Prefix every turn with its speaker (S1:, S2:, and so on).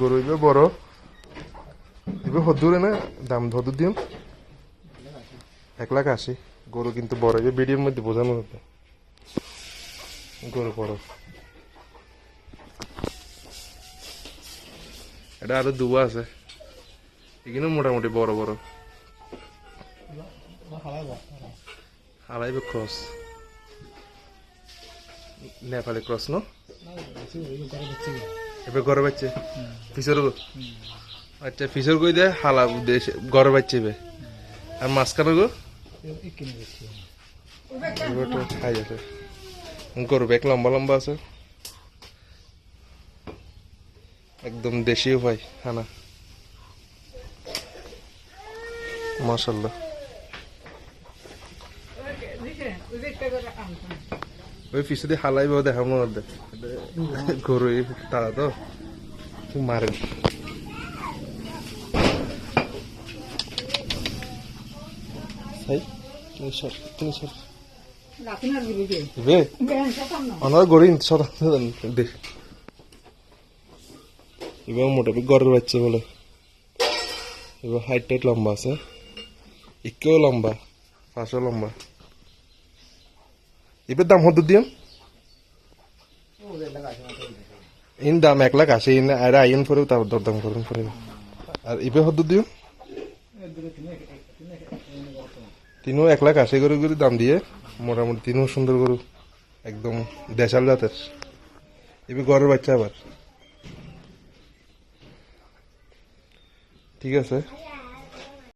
S1: গরু বড়। ইবে হদুরে না দাম হদুর দিন এক লাখ আশি। গরু কিন্তু বড় ইবে ভিডিওর মধ্যে বোঝানো হতো। গরু বড়। এটা আরও দুবা আছে। এখানে মোটামুটি বড় বড়। হালাইবে ক্রস। নেপালি ক্রস ন? এবার বাচ্চা আচ্ছা ফিসর কই দে? হালা দেশ ঘরে আর মাঝখানে গো? লম্বা লম্বা আছে। একদম দেশীয় ভাই খানা মাশাল্লাহ ওই পিছু দিয়ে হালাইব, দেখাবো। না দে। গরু তারা তো। মারেন এবার মোটামুটি গরের বাচ্চা বলে এবার হাইট টাইট লম্বা আছে ইকেও লম্বা পাঁচও লম্বা এবার দাম হতো দিন ইন দাম এক লাখ আশি ইন আর আইন পরেও তার দরদাম করুন পরে আর ইবে হদ দিও তিনও এক লাখ আশি করে করে দাম দিয়ে মোটামুটি তিনও সুন্দর গরু একদম দেশাল জাতের এবার ঘরের বাচ্চা আবার ঠিক আছে